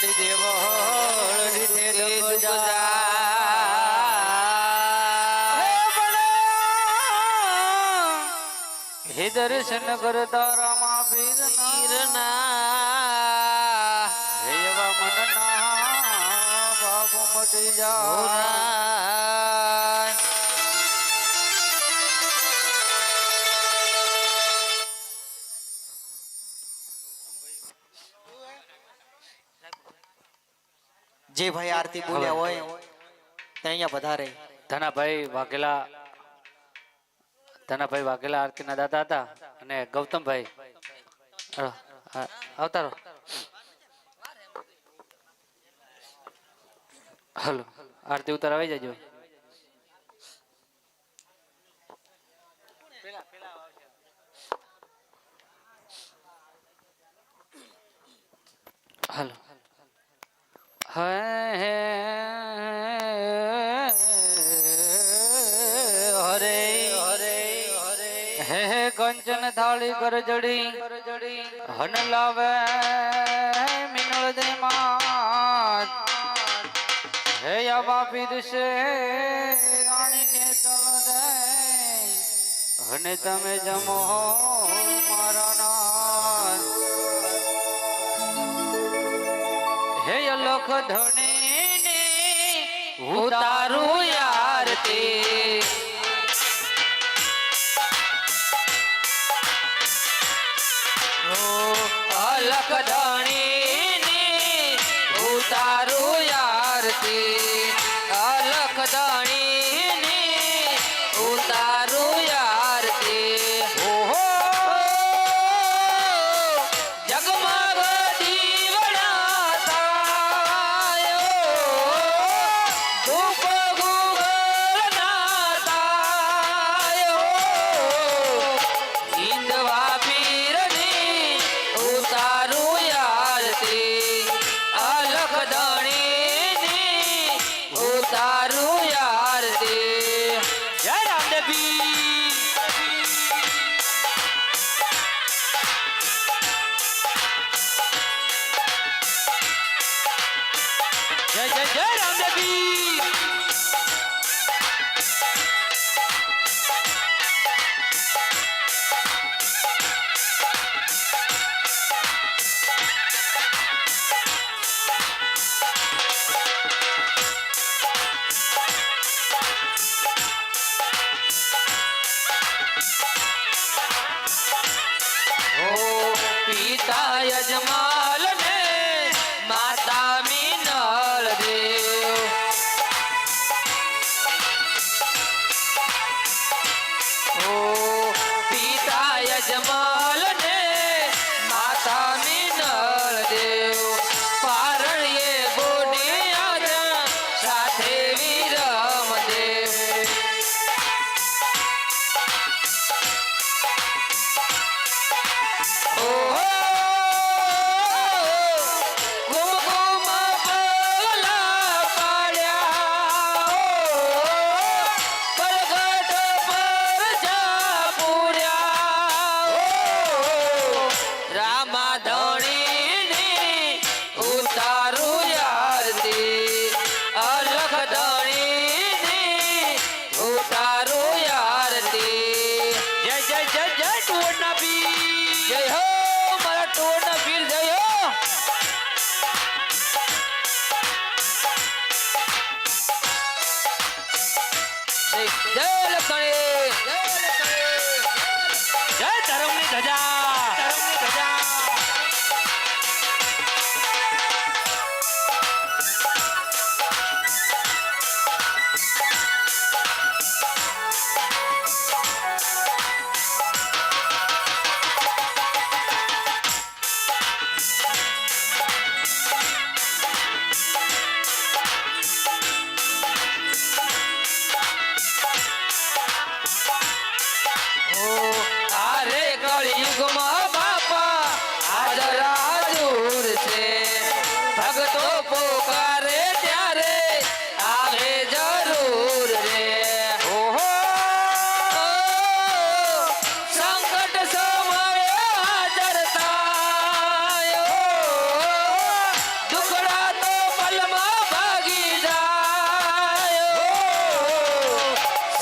વડી દેવો દુઃખ હે દર્શન કરતા રામા પીરના. હે મનના ભાવ મટી જાય જે ભાઈ આરતી બોલ્યા હોય તે અહીંયા વધારે. ધનાભાઈ વાઘેલા ધનાભાઈ વાઘેલા આરતીના દાદા હતા અને ગૌતમભાઈ. અ, અ, આવતા રહો હલો આરતી ઉતાર આવી જજો. હલો. हरे हरे हे हे कंचन थाली कर जड़ी, हन लावे मिनल दे मात। हे या बापी दिशे आनी ने तल दे, हने तमे जमो। હે અલખ ધણી ઉતારું યારતી અલખ দেবী पिता यजमान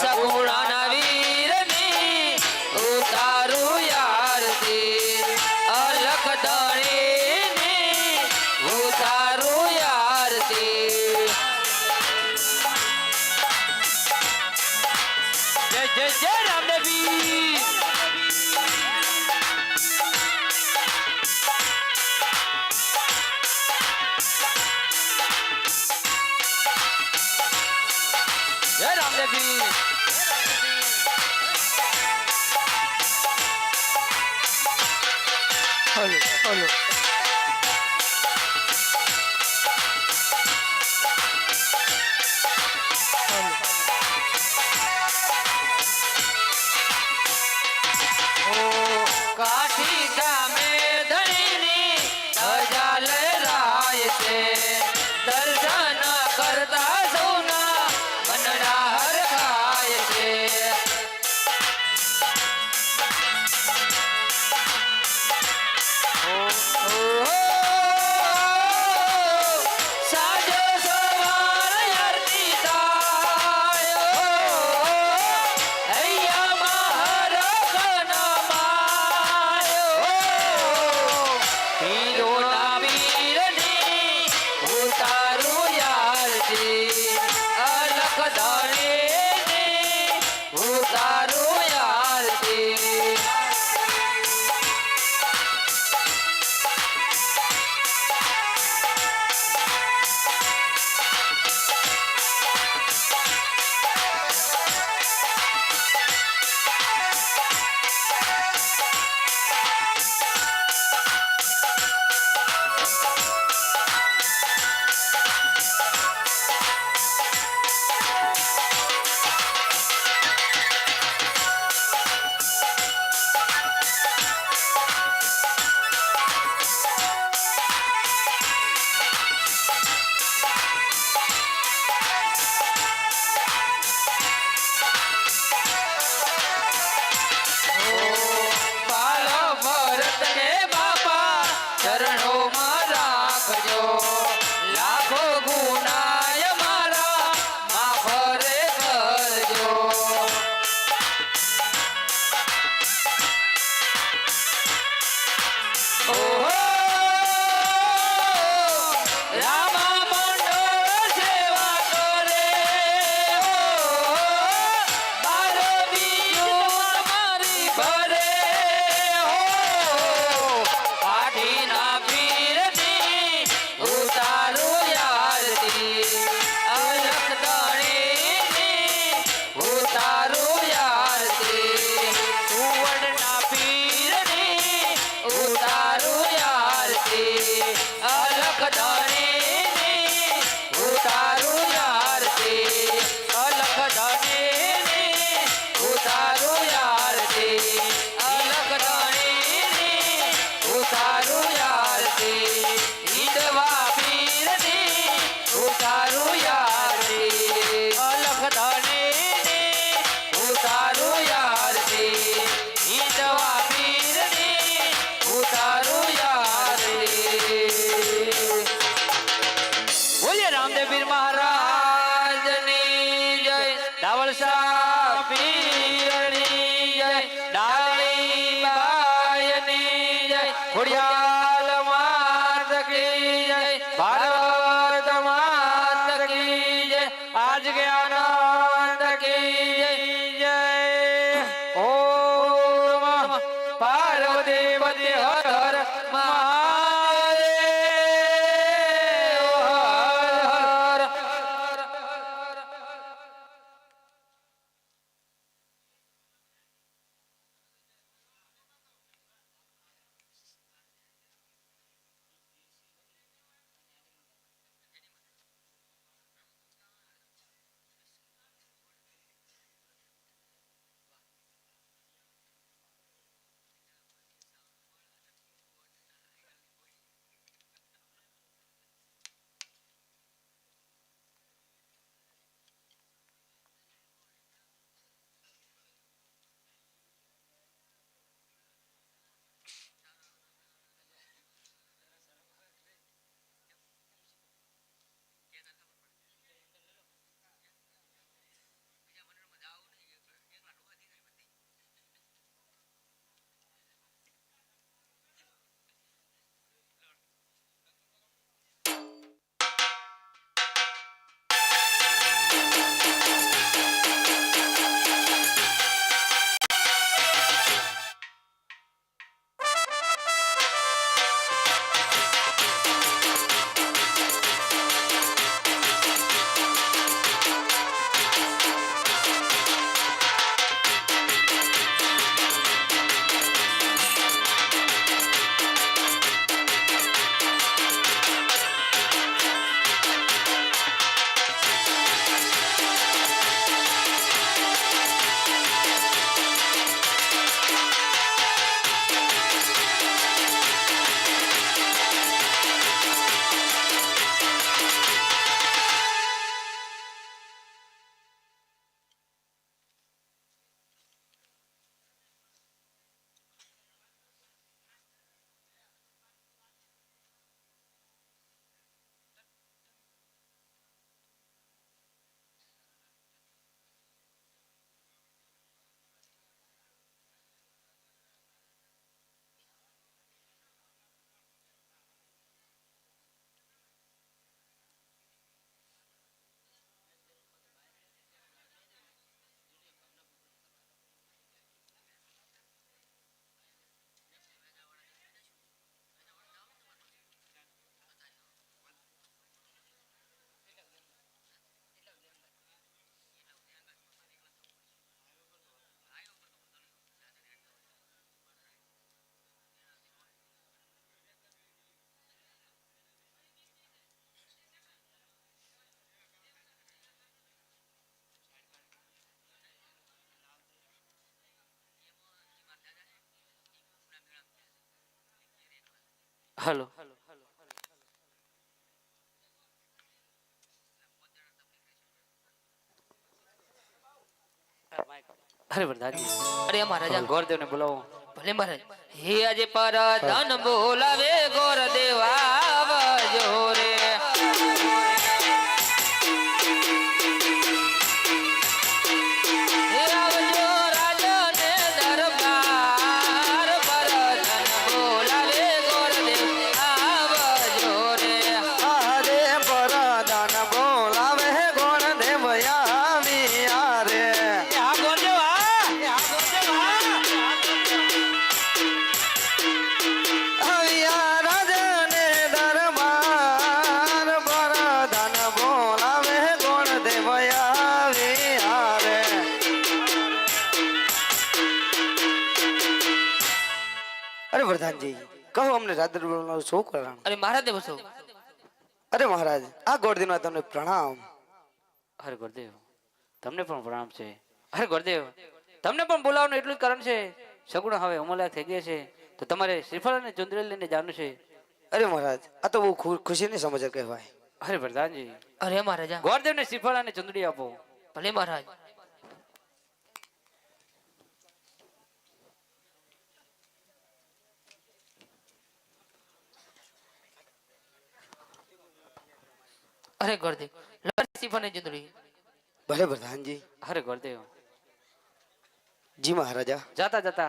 सगुणा হলো হলো આજ કે હલો. અરે વરદાજી અરે મહારાજા. ગોરદેવને બોલાવો. ભલે મહારાજ. હે આજે પર ધન બોલાવે ગોરદેવા આવજો. અરે પ્રધાનજી કહો અમને રાધર શું કરવાનું અરે મહારાજ બસો અરે મહારાજ આ ગોળદીમાં તમને પ્રણામ. હરે ગોરદેવ તમને પણ પ્રણામ છે. હરે ગોરદેવ તમને પણ બોલાવવાનું એટલું જ કારણ છે. સગુણ હવે ઉમરલાયક થઈ ગયા છે. તો તમારે શ્રીફળ અને ચુંદડી લઈને જાણું છે. અરે મહારાજ આ તો બહુ ખુશીની સમાચાર કહેવાય. અરે પ્રધાનજી. અરે મહારાજા. ગોરદેવને શ્રીફળ અને ચુંદડી આપો. ભલે મહારાજ. અરે ગોરદેવ લડી સિફાને જુદડી ભલે પ્રધાનજી. અરે ગુરુદેવ. જી મહારાજા. જાતા જાતા.